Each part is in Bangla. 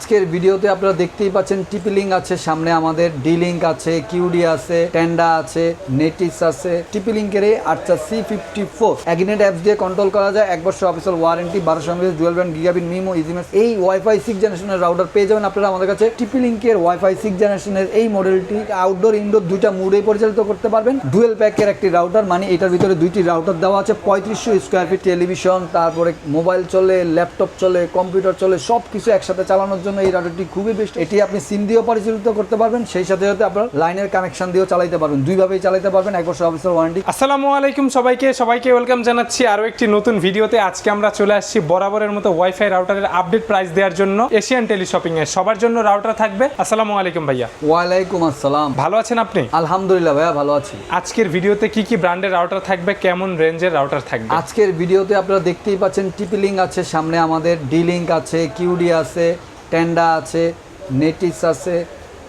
আজকের ভিডিওতে আপনারা দেখতেই পাচ্ছেন টিপিলিং আছে, সামনে আমাদের ডিলিঙ্ক আছে কিউডি আছে, টেন্ডা আছে, নেটিস আছে। টিপিলিঙ্কের এই আচ্ছা C fifty four Aginet apps দিয়ে কন্ট্রোল করা যায়, এক বছর অফিসিয়াল ওয়ারেন্টি বারোশো MS dual band gigabit MIMO EasyMesh এই ওয়াইফাই সিক্স জেনারেশনের রাউটার পেয়ে যাবেন আপনারা আমাদের কাছে। টিপিলিঙ্কের ওয়াইফাই সিক্স জেনারেশনের এই মডেলটি আউটডোর ইনডোর দুইটা মুডে পরিচালিত করতে পারবেন। ডুয়েল প্যাকের একটি রাউটার মানে এটার ভিতরে দুইটি রাউটার দেওয়া আছে, পঁয়ত্রিশশো স্কোয়ার ফিট টেলিভিশন তারপরে মোবাইল চলে ল্যাপটপ চলে কম্পিউটার চলে সব কিছু একসাথে চালানোর জন্য এই রাউটারটি খুবই বেস্ট এটি আপনি সিম দিয়েও পরিচালিত করতে পারবেন সেই সাথে সাথে আপনার লাইনের কানেকশন দিয়েও চালাতে পারবেন। দুইভাবেই চালাতে পারবেন এক বছর অফিসের ওয়ারেন্টি আসসালামু আলাইকুম সবাইকে সবাইকে ওয়েলকাম জানাচ্ছি আরও একটি নতুন ভিডিওতে। আজকে আমরা চলে আসছি বরাবরের মতো ওয়াইফাই রাউটারের আপডেট প্রাইস দেওয়ার জন্য এশিয়ান টেলিশপিং এ। সবার জন্য রাউটার থাকবে। আসসালামু আলাইকুম ভাইয়া। ওয়ালাইকুম আসসালাম। ভালো আছেন আপনি? আলহামদুলিল্লাহ ভাইয়া ভালো আছি। আজকের ভিডিওতে কি কি ব্র্যান্ডের রাউটার থাকবে কেমন রেঞ্জের রাউটার থাকবে? আজকের ভিডিওতে আপনারা দেখতেই পাচ্ছেন টিপিলিং আছে সামনে আমাদের ডিলিঙ্ক আছে কিউডি আছে টেন্ডা আছে নেটিস আছে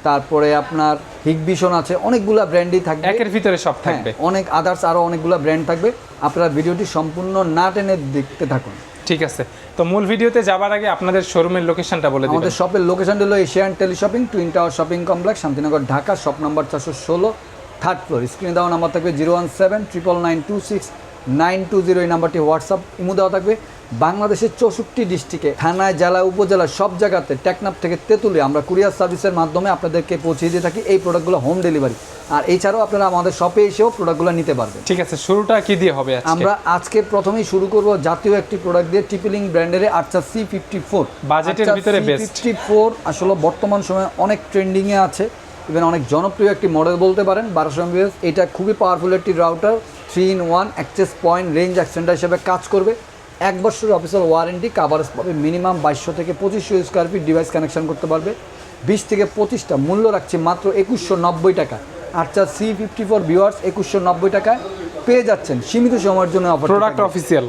তারপরে আপনার হিগবিশন আছে অনেকগুলা ব্র্যান্ডই থাকবে। একের ভিতরে সব হ্যাঁ, থাকবে। অনেক আদার্স আরও অনেকগুলা ব্র্যান্ড থাকবে। আপনারা ভিডিওটি সম্পূর্ণ না টেনে দেখতে থাকুন। ঠিক আছে। তো মূল ভিডিওতে যাবার আগে আপনাদের শোরুমের লোকেশনটা বলে দিবেন। আমাদের শপের লোকেশন হলো Asian teleshopping twin tower shopping complex Shantinagar Dhaka shop number চারশো ষোলো থার্ড ফ্লোর। স্ক্রিনে দেওয়া নাম্বার থাকবে zero one seven triple nine two six nine two zero এই নাম্বারটি হোয়াটসঅ্যাপ ইমো দেওয়া থাকবে। বাংলাদেশের চৌষট্টি ডিস্ট্রিক্টে থানায় জেলা উপজেলা সব জায়গাতে টেকনাপ থেকে তেঁতুলে আমরা কুরিয়ার সার্ভিসের মাধ্যমে আপনাদেরকে পৌঁছে দিয়ে থাকি এই প্রোডাক্টগুলো হোম ডেলিভারি। আর এছাড়াও আপনারা আমাদের শপে এসেও প্রোডাক্টগুলো নিতে পারবেন। ঠিক আছে শুরুটা কি দিয়ে হবে আমরা আজকে প্রথমেই শুরু করব জাতীয় একটি প্রোডাক্ট দিয়ে টিপিলিং ব্র্যান্ডের আচ্ছা সি ফিফটি ফোর বাজেটের ভিতরে। ফিফটি ফোর আসলে বর্তমান সময়ে অনেক ট্রেন্ডিংয়ে আছে। ইভেন অনেক জনপ্রিয় একটি মডেল বলতে পারেন বারোশো এমবিএস এটা খুবই পাওয়ারফুল একটি router three in one access point range extender হিসেবে কাজ করবে। এক বছরের অফিসিয়াল ওয়ারেন্টি কাভারেজ পাবে মিনিমাম বাইশশো থেকে পঁচিশশো স্কোয়ার ফিট ডিভাইস কানেকশন করতে পারবে। বিশ থেকে পঁচিশটা মূল্য রাখছে মাত্র একুশশো নব্বই টাকা। আচ্ছা সি ফিফটি ফোর ভিওয়ার্স একুশশো নব্বই টাকায় পেয়ে যাচ্ছেন। সীমিত সময়ের জন্য অফার প্রোডাক্ট অফিসিয়াল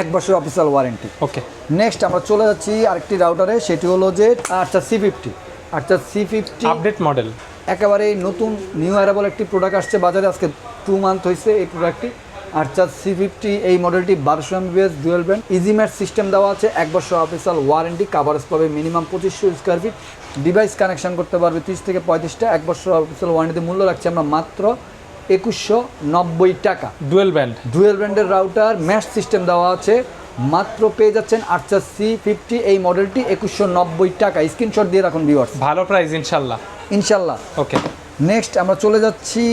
এক বছর অফিসিয়াল ওয়ারেন্টি ওকে নেক্সট আমরা চলে যাচ্ছি আরেকটি রাউটারে সেটি হলো যে আচ্ছা সি ফিফটি আচ্ছা সি ফিফটি আপডেট মডেল একেবারে নতুন নিউ অ্যারাবল একটি প্রোডাক্ট আসছে বাজারে। আজকে টু মান্থ হয়েছে এই প্রোডাক্টটি আচ্ছা সি ফিফটি এই মডেলটি বারোশো Mbps dual band EasyMesh system দেওয়া আছে এক বছর অফিসিয়াল ওয়ারেন্টি কাভারেজ পাবে মিনিমাম পঁচিশশো স্কোয়ার ফিট ডিভাইস কানেকশন করতে পারবে তিরিশ থেকে পঁয়ত্রিশটা এক বছর অফিসিয়াল ওয়ারেন্টিতে মূল্য রাখছি আমরা মাত্র একুশশো নব্বই টাকা। ডুয়েল ব্যান্ড ডুয়েল ব্যান্ডের রাউটার ম্যাশ সিস্টেম দেওয়া আছে মাত্র পেয়ে যাচ্ছেন আচ্ছা সি ফিফটি এই মডেলটি একুশশো নব্বই টাকা। স্ক্রিনশট দিয়ে রাখুন ভিউয়ার্স ভালো প্রাইস ইনশাল্লাহ। ইনশাল্লাহ। ওকে নেক্সট আমরা চলে যাচ্ছি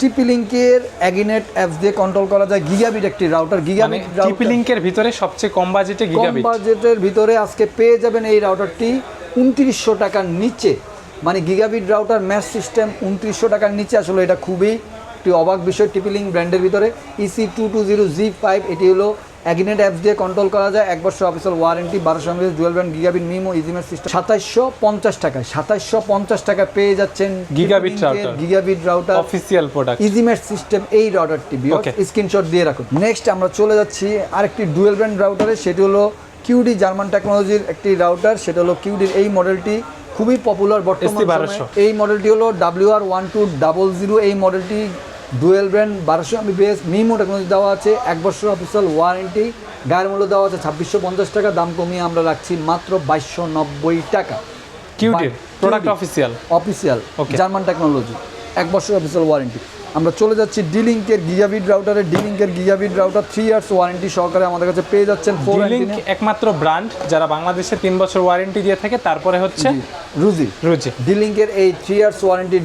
টিপি লিঙ্কের অ্যাগিনেট অ্যাপস দিয়ে কন্ট্রোল করা যায় গিগাবিট একটি রাউটার মানে গিগাবিট টিপি লিংকের ভিতরে সবচেয়ে কম বাজেটে কম বাজেটের ভিতরে আজকে পেয়ে যাবেন এই রাউটারটি উনত্রিশশো টাকার নিচে। মানে গিগাবিট রাউটার ম্যাচ সিস্টেম উনত্রিশশো টাকার নিচে। আসলে এটা খুবই একটি অবাক বিষয় টিপিলিং ব্র্যান্ডের ভিতরে। EC two two zero G five এটি হলো অ্যাগিনেট অ্যাপস দিয়ে কন্ট্রোল করা যায়। এক বছর অফিসিয়াল ওয়ারেন্টি বারোশো Mbps dual brand gigabit MIMO EasyMesh system সাতাইশশো পঞ্চাশ টাকায় সাতাইশশো পঞ্চাশ টাকা পেয়ে যাচ্ছেন router। Gigabit router official product EasyMesh system এই রাউটারটি. স্ক্রিনশট দিয়ে রাখুন। নেক্সট আমরা চলে যাচ্ছি আরেকটি ডুয়েল ব্র্যান্ড রাউটারে সেটি হলো কিউডি জার্মান টেকনোলজির একটি রাউটার সেটা হলো কিউডির এই মডেলটি খুবই পপুলার বর্তমান ST 1200 সময়ে। এই মডেলটি হলো W R one two double zero এই মডেলটি ডুয়েল ব্র্যান্ড বারোশো আমি বেস মিমো টেকনোলজি দেওয়া আছে এক বছর অফিসিয়াল ওয়ারেন্টি। গায়ের মূল্য দেওয়া আছে ছাব্বিশশো পঞ্চাশ টাকা দাম কমিয়ে আমরা রাখছি মাত্র বাইশশো নব্বই টাকা। কিউটির product official official. German technology এক বছর অফিসিয়াল ওয়ারেন্টি আমরা চলে যাচ্ছি ডিলিঙ্কের গিগাবিট রাউটারে ডিলিঙ্কের gigabit router three years warranty সহকারে আমাদের কাছে পেয়ে যাচ্ছেন লিংক একমাত্র ব্র্যান্ড যারা বাংলাদেশে তিন বছর ওয়ারেন্টি দিয়ে থাকে তারপরে হচ্ছে রুজি। রুজি। ডিলিঙ্কের এই three years warranty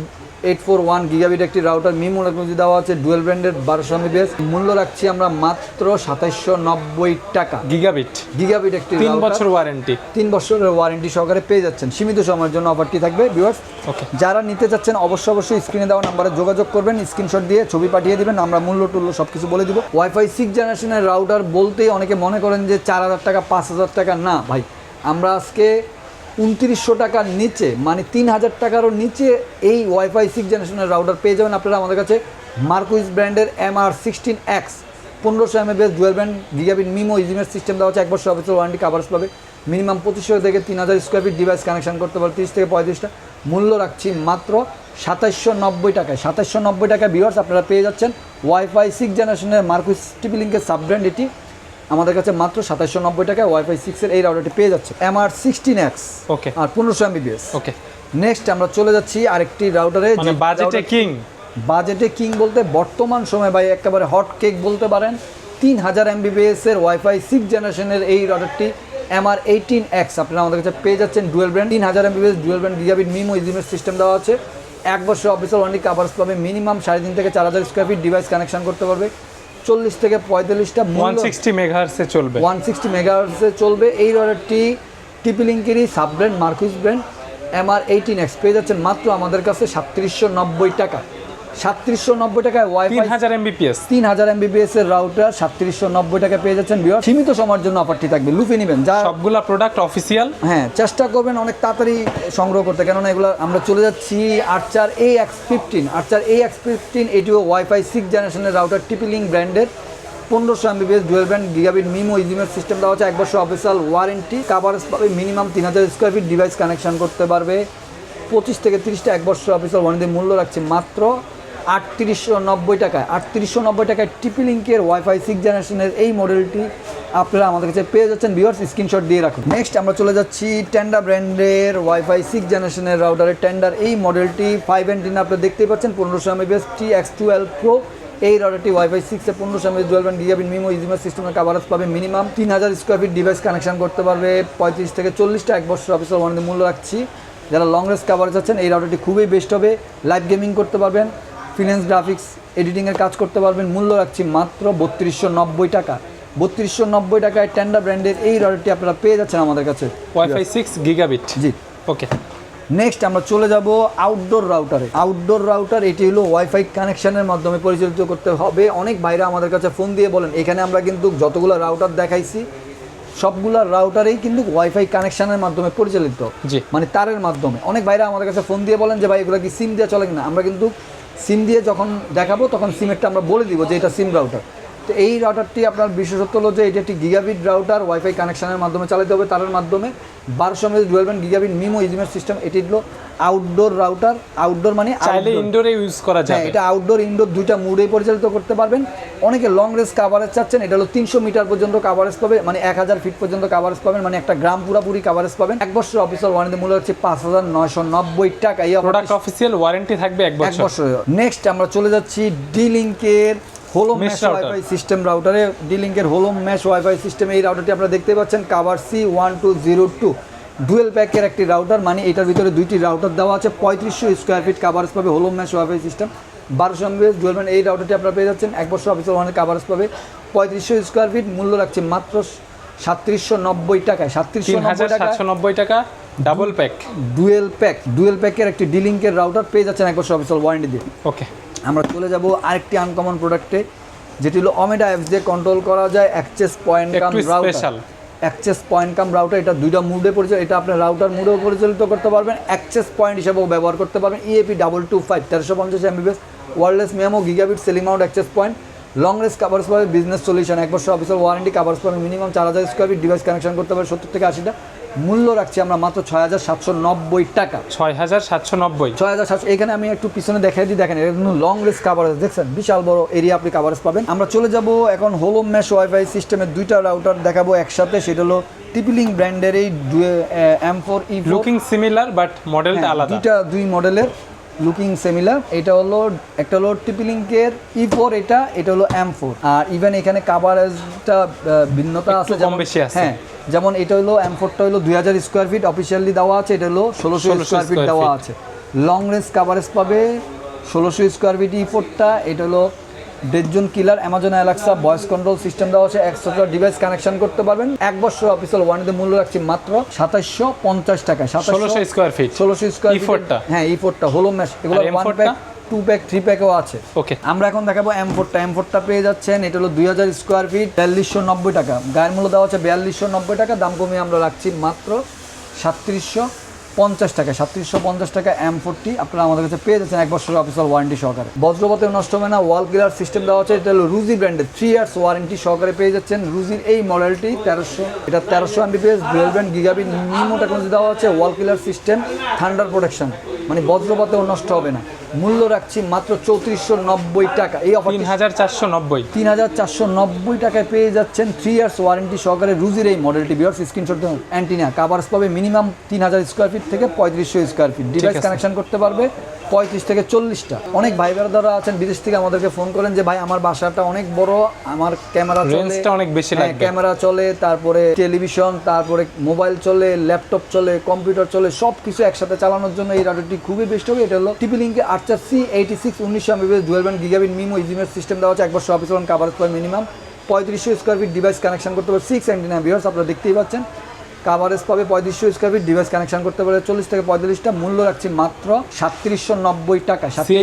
eight four one gigabit একটি রাউটার মিমো টেকনোলজি দেওয়া আছে ডুয়েল ব্র্যান্ডের বারোশো বেস। মূল্য রাখছি আমরা মাত্র সাতাইশশো নব্বই টাকা। গিগাবিট? গিগাবিট একটি তিন বছর ওয়ারেন্টি। তিন বছরের ওয়ারেন্টি সহকারে পেয়ে যাচ্ছেন। সীমিত সময়ের জন্য অফারটি থাকবে ভিউয়ার্স। ওকে। যারা নিতে চাচ্ছেন অবশ্যই অবশ্যই স্ক্রিনে দেওয়া নাম্বারে যোগাযোগ করবেন স্ক্রিনশট দিয়ে ছবি পাঠিয়ে দিবেন আমরা মূল্য টুল্য সব কিছু বলে দিব। ওয়াইফাই সিক্স জেনারেশনের রাউটার বলতেই অনেকে মনে করেন যে চার হাজার টাকা পাঁচ হাজার টাকা না ভাই। আমরা আজকে উনত্রিশশো টাকার নিচে মানে তিন হাজার টাকারও নিচে এই ওয়াইফাই সিক্স জেনারেশনের রাউটার পেয়ে যাবেন আপনারা আমাদের কাছে। মার্কুইস ব্র্যান্ডের এম আর সিক্সটিন এক্স পনেরোশো M S dual band gigabit MIMO EasyMesh system দেওয়া হচ্ছে এক বছর অফিসের ওয়ারেন্টি কাভার্স পাবে। মিনিমাম পঁচিশশো থেকে তিন হাজার স্কোয়ার ফিট ডিভাইস কানেকশন করতে পারবে, তিরিশ থেকে পঁয়ত্রিশটা। মূল্য রাখছি মাত্র সাতাইশশো নব্বই টাকায়। সাতাইশশো নব্বই টাকায় ভিউয়ার্স আপনারা পেয়ে যাচ্ছেন ওয়াইফাই সিক্স জেনারেশনের মার্কুইস টিপি লিঙ্কের সাব ব্র্যান্ড এটি আমাদের কাছে মাত্র সাতাশশো নব্বই টাকায় ওয়াইফাই সিক্সের এই রাউটারটি পেয়ে যাচ্ছে। MR sixteen X okay R পনেরোশো এম এমবিবিএস ওকে নেক্সট আমরা চলে যাচ্ছি আরেকটি রাউটারে বাজেটে কিং বাজেটে কিং বলতে বর্তমান সময় ভাই একেবারে হট কেক বলতে পারেন। তিন হাজার এমবিবিএস এর ওয়াইফাই সিক্স জেনারেশনের এই রাউটারটি এমআর এইটিন এক্স আপনারা আমাদের কাছে পেয়ে যাচ্ছেন ডুয়েল ব্র্যান্ড তিন হাজার M Mbps dual brand gigabit MIMO ইজিমের system দেওয়া আছে। এক বছর অফিসার ওয়ারেন্টি কাভার্স পাবে। মিনিমাম সাড়ে তিন থেকে চার হাজার স্কোয়ার ফিট ডিভাইস কানেকশন করতে পারবে। চল্লিশ থেকে পঁয়তাল্লিশটা ওয়ান সিক্সটি মেগাহার্সে চলবে। ওয়ান সিক্সটি মেগাহার্সে চলবে। এই রডারটি টিপিলিঙ্কেরই sub brand Mercusys brand MR eighteen X পেয়ে যাচ্ছেন মাত্র আমাদের কাছে সাতত্রিশশো নব্বই টাকা। সাতত্রিশশো নব্বই টাকায় তিন ওয়াইফাই হাজার এমবিপিএস তিন হাজার এমবিবিএস এর রাউটার সাতত্রিশশো নব্বই টাকা পেয়ে যাচ্ছেন বিহার সীমিত সময়ের জন্য অফারটি থাকবে। লুফে নেবেন। যা সবগুলা প্রোডাক্ট অফিসিয়াল হ্যাঁ চেষ্টা করবেন অনেক তাড়াতাড়ি সংগ্রহ করতে। কেননা এগুলো আমরা চলে যাচ্ছি Archer A X fifteen Archer A X fifteen এটিও ওয়াইফাই সিক্স জেনারেশনের রাউটার টিপিলিং ব্র্যান্ডের পনেরোশো Mbps dual brand gigabit MIMO EasyMesh system দেওয়া হচ্ছে এক বছর অফিসিয়াল ওয়ারেন্টি কাভারেজ পাবে মিনিমাম তিন হাজার স্কোয়ার ফিট ডিভাইস কানেকশন করতে পারবে। পঁচিশ থেকে তিরিশটা এক বছর অফিসিয়াল ওয়ারেন্টি মূল্য রাখছে মাত্র আটত্রিশশো নব্বই টাকায়। আটত্রিশশো নব্বই টাকায় টিপি লিঙ্কের ওয়াইফাই সিক্স জেনারেশনের এই মডেলটি আপনারা আমাদের কাছে পেয়ে যাচ্ছেন। ভিউয়ার্স স্ক্রিনশট দিয়ে রাখুন। নেক্সট আমরা চলে যাচ্ছি টেন্ডা ব্র্যান্ডের ওয়াইফাই সিক্স জেনারেশনের রাউটারের টেন্ডার এই মডেলটি ফাইভ এন্ড টেন আপনারা দেখতেই পাচ্ছেন, পনেরোশো Mbps T X twelve pro এই রাউটারটি ওয়াইফাই সিক্সে পনেরোশো MS dual band gigabit MIMO EasyMesh সিস্টেমের কাভারেজ পাবে মিনিমাম তিন হাজার স্কোয়ার ফিট ডিভাইস কানেকশন করতে পারবে। পঁয়ত্রিশ থেকে চল্লিশটা এক বছর অফিসের ওয়ারেন্টি মূল্য রাখছি। যারা লং রেঞ্জ কাভারেজ আছেন, এই রাউটারটি খুবই বেস্ট হবে। লাইভ গেমিং করতে পারবেন। ফিনান্স গ্রাফিক্স এডিটিংয়ের কাজ করতে পারবেন। মূল্য রাখছি মাত্র বত্রিশশো নব্বই টাকা। বত্রিশশো নব্বই টাকায় টেন্ডা ব্র্যান্ডের এই রাউটারটি আপনারা পেয়ে যাচ্ছেন আমাদের কাছে। WiFi six gigabit G. Okay next আমরা চলে যাব আউটডোর রাউটারে আউটডোর রাউটার এটি হলো ওয়াইফাই কানেকশনের মাধ্যমে পরিচালিত করতে হবে। অনেক বাইরে আমাদের কাছে ফোন দিয়ে বলেন এখানে আমরা কিন্তু যতগুলো রাউটার দেখাইছি সবগুলো রাউটারেই কিন্তু ওয়াইফাই কানেকশনের মাধ্যমে পরিচালিত। জি। মানে তারের মাধ্যমে। অনেক বাইরে আমাদের কাছে ফোন দিয়ে বলেন যে ভাই এগুলো কি সিম দিয়ে চলে কিনা? আমরা কিন্তু সিম দিয়ে যখন দেখাবো, তখন সিমেরটা আমরা বলে দিব যে এটা সিম রাউটার তো এই রাউটারটি আপনার বিশেষত্ব হলো যে এটি একটি গিগাবিট রাউটার ওয়াইফাই কানেকশনের মাধ্যমে চালাতে হবে। তার মাধ্যমে বারোশো Mbps dual band gigabit MIMO ইজিমের system এটি হলো আউটডোর রাউটার আউটডোর মানে চাইলে ইনডোরে ইউজ করা যায় এটা আউটডোর ইনডোর দুইটা মুডেই পরিচালিত করতে পারবেন। অনেকে লং রেঞ্জ কাভারেজ চাচ্ছেন এটা হলো তিনশো মিটার পর্যন্ত কাভারেজ পাবে মানে এক হাজার ফিট পর্যন্ত কাভারেজ পাবেন মানে একটা গ্রাম পুরাপুরি কাভারেজ পাবেন। এক বছর অফিসার ওয়ারেন্টি মূল্য হচ্ছে পাঁচ হাজার নয়শো নব্বই টাকা এই প্রোডাক্ট অফিসিয়াল ওয়ারেন্টি থাকবে এক বছর। নেক্সট আমরা চলে যাচ্ছি ডি লিঙ্কের হোলো ম্যাশ ওয়াইফাই সিস্টেম রাউটারে ডি লিঙ্কের হোলো ম্যাশ ওয়াইফাই সিস্টেম এই রাউটারটি আপনারা দেখতে পাচ্ছেন cover C one two zero two dual প্যাকের একটি রাউটার মানে এটার ভিতরে দুইটি রাউটার দেওয়া আছে। পঁয়ত্রিশশো স্কোয়ার ফিট কাভারেজ পাবে হোলো ম্যাশ ওয়াইফাই সিস্টেম বারোশো এমবিএস ডুয়েল ব্যান্ড এই রাউটারটি আপনারা পেয়ে যাচ্ছেন। এক বছর অফিসের ওয়ানের কাভারেজ পাবে। পঁয়ত্রিশশো স্কোয়ার ফিট মূল্য রাখছে মাত্র সাতত্রিশশো নব্বই টাকায়। সাতত্রিশশো নব্বই টাকা double pack dual pack dual প্যাকের একটি ডি লিঙ্কের রাউটার পেয়ে যাচ্ছেন এক বছর অফিসিয়াল ওয়ারেন্টি দিয়ে। ওকে আমরা চলে যাব আরেকটি আনকমন প্রোডাক্টে যেটি হলো অমেডা অ্যাপস দিয়ে কন্ট্রোল করা যায় access point cum router. Access point cum router, এটা দুইটা মুডে পরিচালিত, এটা আপনার রাউটার মুডেও পরিচালিত করতে পারবেন, অ্যাক্সেস পয়েন্ট হিসেবেও ব্যবহার করতে পারবেন ইএপি ডাবল টু ফাইভ তেরোশো পঞ্চাশ Mbps wireless MIMO gigabit ceiling out access point long range covers পাবে বিজনেস সলিউশন এক বছর অফিসের ওয়ারেন্টি কাভার্স পাবে মিনিমাম চার হাজার স্কোয়ার ফিট ডিভাইস কানেকশন করতে পারে সত্তর থেকে আশিটা। মূল্য রাখছি আমরা মাত্র ছয় হাজার সাতশো নব্বই টাকা। ছয় হাজার সাতশো নব্বই। ছয় হাজার সাতশো এখানে আমি একটু পিছনে দেখাই দিই দেখেন কিন্তু লং রেস কাভারেজ দেখছেন? বিশাল বড় এরিয়া আপনি কাভারেজ পাবেন। আমরা চলে যাব এখন হোলো ম্যাশ ওয়াইফাই সিস্টেমের দুইটা রাউটার দেখাবো একসাথে সেটা হলো টিপিলিং ব্র্যান্ডের এই M four E looking similar but মডেলটা আলাদা। দুইটা দুই মডেলের লুকিং সিমিলার এটা হলো একটা হলো টিপিলিংকের ই ফোর এটা এটা হলো এম ফোর আর ইভেন এখানে কাভারেজটা ভিন্নতা আছে কম যেমন- বেশি আছে। হ্যাঁ যেমন এটা হলো এম ফোরটা হলো দুই হাজার স্কোয়ার ফিট অফিসিয়ালি দেওয়া আছে এটা হলো ষোলোশো স্কোয়ার ফিট দেওয়া আছে। লং রেঞ্জ কাভারেজ পাবে ষোলোশো স্কোয়ার ফিট ই ফোরটা এটা হলো দেড়জন কিলার Amazon Alexa voice control system দেওয়া আছে এক্সট্রা ডিভাইস কানেকশন করতে পারবেন। এক বছর অফিসিয়াল ওয়ারেন্টি মূল্য রাখছি মাত্র সাতাশশো পঞ্চাশ টাকা ষোলোশো স্কোয়ার ফিট ষোলোশো স্কোয়ার E4 টা? হ্যাঁ ই ফোরটা হোলো ম্যাশ এগুলো ওয়ান প্যাক টা? প্যাক থ্রি প্যাকও আছে। ওকে আমরা এখন দেখাবো এম ফোরটা এম ফোরটা পেয়ে যাচ্ছেন এটা হলো দুই হাজার স্কোয়ার ফিট বিয়াল্লিশশো নব্বই টাকা। গায়ের মূল্য দেওয়া হচ্ছে বিয়াল্লিশশো নব্বই টাকা দাম কমিয়ে আমরা রাখছি মাত্র সাতত্রিশশো পঞ্চাশ টাকা। সাতত্রিশশো পঞ্চাশ টাকা এম ফোরটি আপনারা আমাদের কাছে পেয়ে যাচ্ছেন এক বছরের অফিসিয়াল ওয়ারেন্টি সহকারে। বজ্রপাতেও নষ্ট হবে না ওয়াল ক্লিয়ার সিস্টেম দেওয়া হচ্ছে এটা হলো রুজি ব্র্যান্ডের থ্রি ইয়ার্স ওয়ারেন্টি সহকারে পেয়ে যাচ্ছেন। রুজির এই মডেলটি তেরোশো এটা তেরোশো Mbps dual brand gigabit MIMO technology দেওয়া হচ্ছে wall clear system thunder protection মানে বজ্রপাতেও নষ্ট হবে না। মূল্য রাখছি মাত্র চৌত্রিশশো নব্বই টাকা। এই অফার তিন হাজার চারশো নব্বই। তিন হাজার চারশো নব্বই টাকায় পেয়ে যাচ্ছেন থ্রি ইয়ার্স ওয়ারেন্টি সহকারে রুজির এই মডেলটি বিয়ার্স স্ক্রিনশট অ্যান্টিনা কাভার্স পাবে মিনিমাম তিন হাজার স্কোয়ার ফিট থেকে পঁয়ত্রিশশো স্কোয়ার ফিট ডিভাইস। কানেকশন করতে পারবে পঁয়ত্রিশ থেকে চল্লিশটা। অনেক ভাই যারা আছেন বিদেশ থেকে আমাদেরকে ফোন করেন যে ভাই আমার বাসাটা অনেক বড় আমার ক্যামেরা চলে অনেক বেশি ক্যামেরা চলে তারপরে টেলিভিশন তারপরে মোবাইল চলে ল্যাপটপ চলে কম্পিউটার চলে সব কিছু একসাথে চালানোর জন্য এই রাউটারটি খুবই বেস্ট হবে। এটা হলো টিপি লিঙ্কে আট সি এইটি সিক্স উনিশশো Mbps dual band gigabit MIMO EasyMesh system দেওয়া আছে। এক বছর অফিস কাভারেজ পার মিনিমাম পঁয়ত্রিশশো স্কোয়ার ফিট ডিভাইস কানেকশন করতে পারে। সিক্স অ্যান্টি নাইন আপনারা দেখতেই পাচ্ছেন। কাভারেজ পাবে পঁয়ত্রিশশো স্কোয়ার ফিট ডিভাইস কানেকশন করতে পারে। চল্লিশ থেকে পঁয়তাল্লিশটা মূল্য রাখছি মাত্র সাতত্রিশশো নব্বই টাকা। সি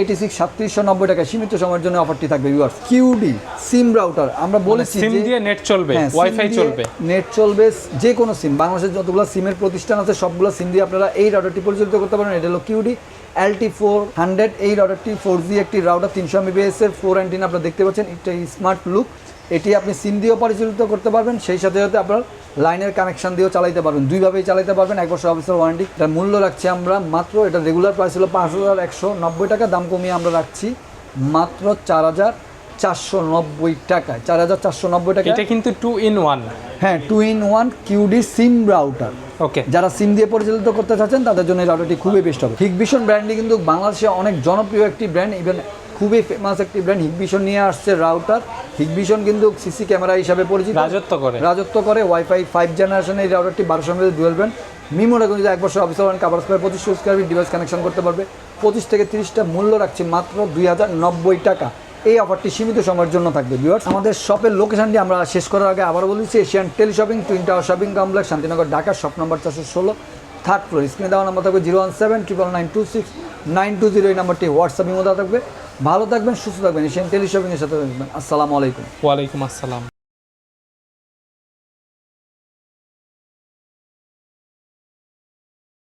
এইটি সিক্স সাতত্রিশশো নব্বই টাকা। সীমিত সময়ের জন্য অফারটি থাকবে ভিউয়ার্স কিউডি সিম রাউটার আমরা বলেছি সিম দিয়ে নেট চলবে হ্যাঁ, ওয়াইফাই চলবে। নেট চলবে যে কোনো সিম বাংলাদেশের যতগুলো সিমের প্রতিষ্ঠান আছে সবগুলো সিম দিয়ে আপনারা এই রাউটারটি পরিচালিত করতে পারেন। এটা হলো কিউডি এলটি ফোর হান্ড্রেড এই রাউটারটি ফোর জি একটি রাউটার তিনশো এমবিএস এর ফোর অ্যান্টিন আপনারা দেখতে পাচ্ছেন। এটা স্মার্ট লুক এটি আপনি সিম দিয়েও পরিচালিত করতে পারবেন। সেই সাথে সাথে আপনার লাইনের কানেকশন দিয়েও চালাইতে পারবেন। দুইভাবেই চালাইতে পারবেন। এক বছর অফিসের ওয়ারেন্টি এটার মূল্য রাখছি আমরা মাত্র, এটা রেগুলার প্রাইস হলো পাঁচ হাজার একশো নব্বই টাকা। দাম কমিয়ে আমরা রাখছি মাত্র চার হাজার চারশো নব্বই টাকায় চার হাজার চারশো নব্বই টাকা। এটা কিন্তু টু ইন ওয়ান হ্যাঁ টু ইন ওয়ান কিউডি সিম রাউটার ওকে যারা সিম দিয়ে পরিচালিত করতে চাচ্ছেন তাদের জন্য এই রাউটারটি খুবই বেস্ট হবে। হিগভিশন ব্র্যান্ডটি কিন্তু বাংলাদেশে অনেক জনপ্রিয় একটি ব্র্যান্ড ইভেন খুবই ফেমাস একটি ব্র্যান্ড হিগভিশন নিয়ে আসছে রাউটার হিগভিশন কিন্তু সিসি ক্যামেরা হিসাবে পরিচিত। রাজত্ব করে। রাজত্ব করে ওয়াইফাই ফাইভ জেনারেশন এই রাউটারটি বারোশো এমএল ডুয়েল ব্র্যান্ড মিমোটা কিন্তু এক বছর অফিসার ওয়ান কাভার করে পঁচিশশো স্কোয়ার ডিভাইস কানেকশন করতে পারবে। পঁচিশ থেকে তিরিশটা মূল্য রাখছে মাত্র দুই হাজার নব্বই টাকা। এই অফারটি সীমিত সময়ের জন্য থাকবে ভিউয়ার্স আমাদের শপের লোকেশনটি আমরা শেষ করার আগে আবার বলেছি Asian tele shopping twin tower shopping complex Shantinagar Dhaka shop number চারশো ষোলো থার্ড ফ্লোর স্ক্রিনে দেওয়া নাম্বার থাকবে zero one seven triple nine two six nine two zero এই নাম্বারটি হোয়াটসঅ্যাপের মধ্যে থাকবে। ভালো থাকবেন, সুস্থ থাকবেন, এশিয়ান টেলি শপিংয়ের সাথে থাকবেন। আসসালামু আলাইকুম। ওয়ালাইকুম আসসালাম।